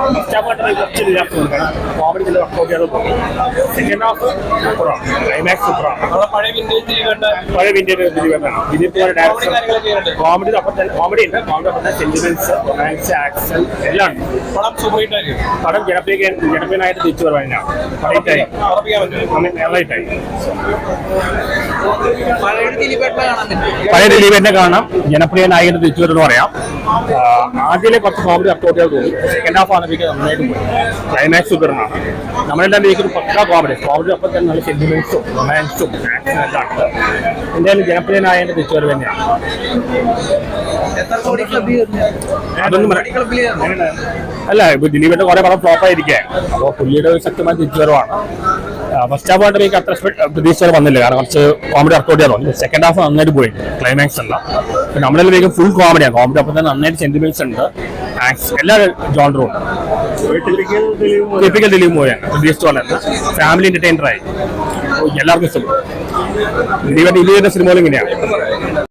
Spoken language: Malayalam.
കണ്ടത് കുറച്ച് റിലാക്സ് കൊടുക്കണം കോമഡി ചില വർക്കൗട്ട് ചെയ്ത് പോയി. സെക്കൻഡ് ഹാഫ് സൂപ്പറാണ്. ക്ലൈമാക്സ് സൂപ്പറാണ്. പഴയ വിന്റേജ് പഴയ vintage Dileep comedy direction comedy തന്നെ കോമഡി ഉണ്ട്. കോമഡി അപ്പം തന്നെ സെന്റിമെന്റ്സ് റൊമാൻസ് ആക്ഷൻ എല്ലാം ഉണ്ട്. പടം സൂപ്പർ ഹിറ്റ് ആയിരിക്കും പടം ജനപ്രിയ ജനപ്രിയനായിട്ട് തിരിച്ചു വരുവാനാണ് റൈറ്റായി റൈറ്റായി പഴയ ദിലീപേട്ടനെ കാണാം. ജനപ്രിയ നായകൻ തിരിച്ചു വരുന്നു പറയാം. ആ, ആദ്യമേ കുറച്ച് കോമഡി ചെയ്ത് തോന്നി സെക്കൻഡ് ഹാഫ് ആണെങ്കിൽ നന്നായിട്ട് പോയി ക്ലൈമാക്സ് സൂപ്പറിനാണ് നമ്മളെല്ലാം ഒരു പക്ക കോമഡി കോമഡി അപ്പം തന്നെ നല്ല സെന്റിമെന്റ്സും റൊമാൻസും ആക്ഷനും എല്ലാം ഉണ്ട്. എന്തായാലും ജനപ്രിയനായതിന്റെ തിരിച്ചു വരവ് തന്നെയാണ്. അതൊന്നും അല്ല ഇപ്പൊ ദിലീപിന്റെ കുറെ പടം ഫ്ലോപ്പ് അപ്പൊ അപ്പോൾ പുള്ളിയുടെ ഒരു ശക്തമായ തിരിച്ചുവരവാണ്. ഫസ്റ്റ് ഹാഫ് ആയിട്ട് എനിക്ക് അത്ര എക്സ്പെക്ട് പ്രതീക്ഷ വന്നില്ല. കാരണം കുറച്ച് കോമഡി വർക്കൗട്ട് ചെയ്യാൻ തോന്നി സെക്കൻഡ് ഹാഫ് നന്നായിട്ട് പോയി. ക്ലൈമാക്സ് അല്ല. നമ്മുടെ വേഗം ഫുൾ കോമഡിയാണ് കോമഡി അപ്പം തന്നെ നന്നായിട്ട് സെന്റിമെന്റ്സ് ഉണ്ട്. എല്ലാ ഉണ്ട്. ടിപ്പിക്കൽ ദിലീപ് മൂവിയാണ് പ്രതീക്ഷിച്ചു പോലെ. ഫാമിലി എന്റർടൈനർ ആയി. എല്ലാവർക്കും ഇഷ്ടപ്പെടും ഇതുവരെ സിനിമകളും ഇങ്ങനെയാണ്.